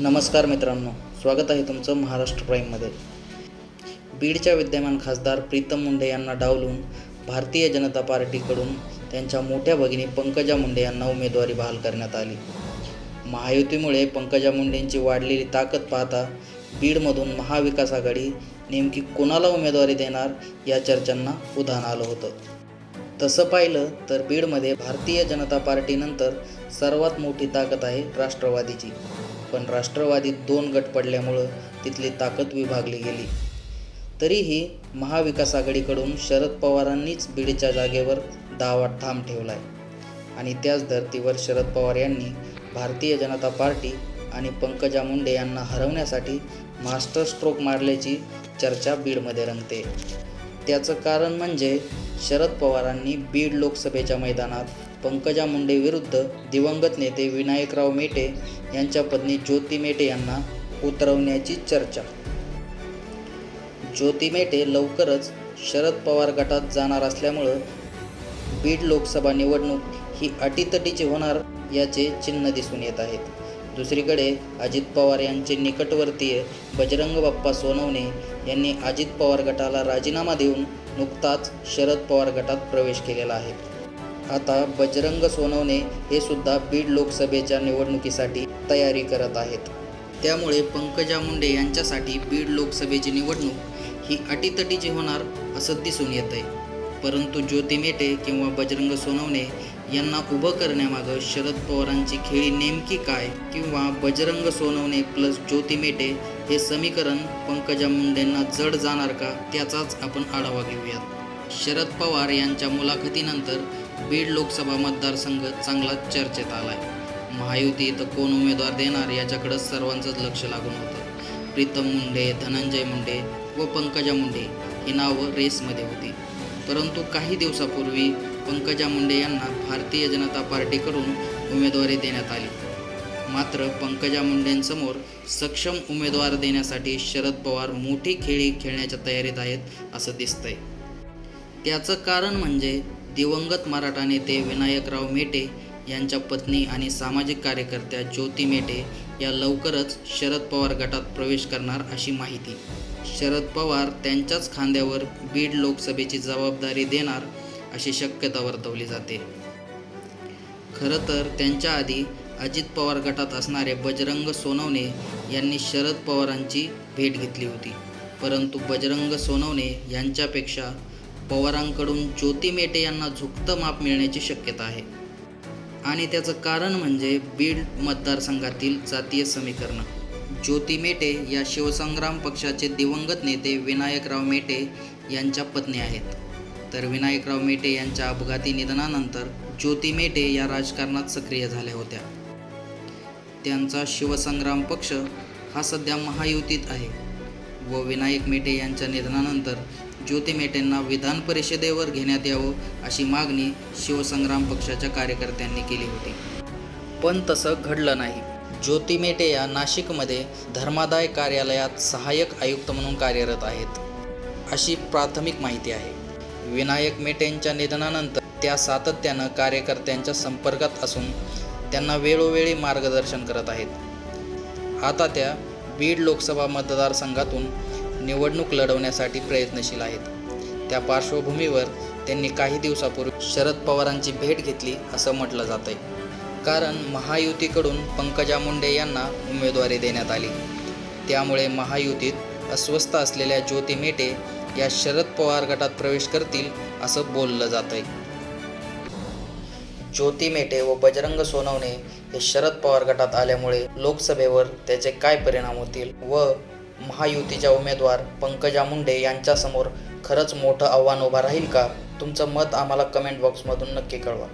नमस्कार मित्रांनो स्वागत आहे तुमचं महाराष्ट्र प्राईममध्ये. बीडच्या विद्यमान खासदार प्रीतम मुंडे यांना डावलून भारतीय जनता पार्टीकडून त्यांच्या मोठ्या भगिनी पंकजा मुंडे यांना उमेदवारी बहाल करण्यात आली. महायुतीमुळे पंकजा मुंडेंची वाढलेली ताकद पाहता बीडमधून महाविकास आघाडी नेमकी कोणाला उमेदवारी देणार या चर्चांना उधाण आलं होतं. तसं पाहिलं तर बीडमध्ये भारतीय जनता पार्टीनंतर सर्वात मोठी ताकद आहे राष्ट्रवादीची. पण राष्ट्रवादीत दोन गट पडल्यामुळं तिथली ताकद विभागली गेली. तरीही महाविकास आघाडीकडून शरद पवारांनीच बीडच्या जागेवर दावा ठाम ठेवला आहे आणि त्याच धर्तीवर शरद पवार यांनी भारतीय जनता पार्टी आणि पंकजा मुंडे यांना हरवण्यासाठी मास्टर स्ट्रोक मारल्याची चर्चा बीडमध्ये रंगते. त्याचं कारण म्हणजे शरद पवारांनी बीड लोकसभेच्या मैदानात पंकजा मुंडे विरुद्ध दिवंगत नेते विनायकराव मेटे यांच्या पत्नी ज्योती मेटे यांना उतरवण्याची चर्चा. ज्योती मेटे लवकरच शरद पवार गटात जाणार असल्यामुळं बीड लोकसभा निवडणूक ही अटीतटीची होणार याचे चिन्ह दिसून येत आहेत. दुसरीकडे अजित पवार यांचे निकटवर्तीय बजरंग बाप्पा सोनवणे यांनी अजित पवार गटाला राजीनामा देऊन नुकताच शरद पवार गटात प्रवेश केलेला आहे. आता बजरंग सोनवणे हे सुद्धा बीड लोकसभेच्या निवडणुकीसाठी तयारी करत आहेत. त्यामुळे पंकजा मुंडे यांच्यासाठी बीड लोकसभेची निवडणूक ही अटीतटीची होणार असं दिसून येत आहे परंतु ज्योती मेटे किंवा बजरंग सोनवणे यांना उभं करण्यामागं शरद पवारांची खेळी नेमकी काय? किंवा बजरंग सोनवणे प्लस ज्योती मेटे हे समीकरण पंकजा मुंडेंना जड जाणार का? त्याचाच आपण आढावा घेऊयात. शरद पवार यांच्या मुलाखतीनंतर बीड लोकसभा मतदारसंघ चांगलाच चर्चेत आलाय. महायुती तर कोण उमेदवार देणार याच्याकडं सर्वांचंच लक्ष लागून होतं. प्रीतम मुंडे धनंजय मुंडे व पंकजा मुंडे ही नावं रेसमध्ये होती. परंतु काही दिवसापूर्वी पंकजा मुंडे यांना भारतीय जनता पार्टीकडून उमेदवारी देण्यात आली. मात्र पंकजा मुंडेंसमोर सक्षम उमेदवार देण्यासाठी शरद पवार मोठी खेळी खेळण्याच्या तयारीत आहेत असं दिसतंय. त्याचं कारण म्हणजे दिवंगत मराठा नेते विनायकराव मेटे यांच्या पत्नी आणि सामाजिक कार्यकर्त्या ज्योती मेटे या लवकरच शरद पवार गटात प्रवेश करणार अशी माहिती. शरद पवार त्यांच्याच खांद्यावर बीड लोकसभेची जबाबदारी देणार अशी शक्यता वर्तवली जाते. खरं तर त्यांच्या आधी अजित पवार गटात असणारे बजरंग सोनवणे यांनी शरद पवारांची भेट घेतली होती. परंतु बजरंग सोनवणे यांच्यापेक्षा पवारांकडून ज्योती मेटे यांना झुकतं माप मिळण्याची शक्यता आहे. आणि त्याचं कारण म्हणजे बीड मतदारसंघातील जातीय समीकरण. ज्योती मेटे या शिवसंग्राम पक्षाचे दिवंगत नेते विनायकराव मेटे यांच्या पत्नी आहेत. तर विनायकराव मेटे यांच्या अपघाती निधनानंतर ज्योती मेटे या राजकारणात सक्रिय झाल्या होत्या. त्यांचा शिवसंग्राम पक्ष हा सध्या महायुतीत आहे. व विनायक मेटे यांच्या निधनानंतर ज्योती मेटेंना विधान परिषदेवर घेण्यात यावं अशी मागणी शिवसंग्राम पक्षाच्या कार्यकर्त्यांनी केली होती. पण तसं घडलं नाही. ज्योती मेटे या नाशिकमध्ये धर्मादाय कार्यालयात सहाय्यक आयुक्त म्हणून कार्यरत आहेत. अशी प्राथमिक माहिती आहे. विनायक मेटेंच्या निधनानंतर त्या सातत्यानं कार्यकर्त्यांच्या संपर्कात असून त्यांना वेळोवेळी मार्गदर्शन करत आहेत. आता त्या बीड लोकसभा मतदारसंघातून निवडणूक लढवण्यासाठी प्रयत्नशील आहेत. त्या पार्श्वभूमीवर त्यांनी काही दिवसापूर्वी शरद पवारांची भेट घेतली असं म्हटलं जात आहे कारण महायुतीकडून पंकजा मुंडे यांना उमेदवारी देण्यात आली. त्यामुळे महायुतीत अस्वस्थ असलेल्या ज्योती मेटे या शरद पवार गटात प्रवेश करतील असं बोललं जात आहे ज्योती मेटे व बजरंग सोनवणे हे शरद पवार गटात आल्यामुळे लोकसभेवर त्याचे काय परिणाम होतील व महायुतीच्या उमेदवार पंकजा मुंडे यांच्यासमोर खरंच मोठं आव्हान उभं राहील का? तुमचं मत आम्हाला कमेंट बॉक्समधून नक्की कळवा.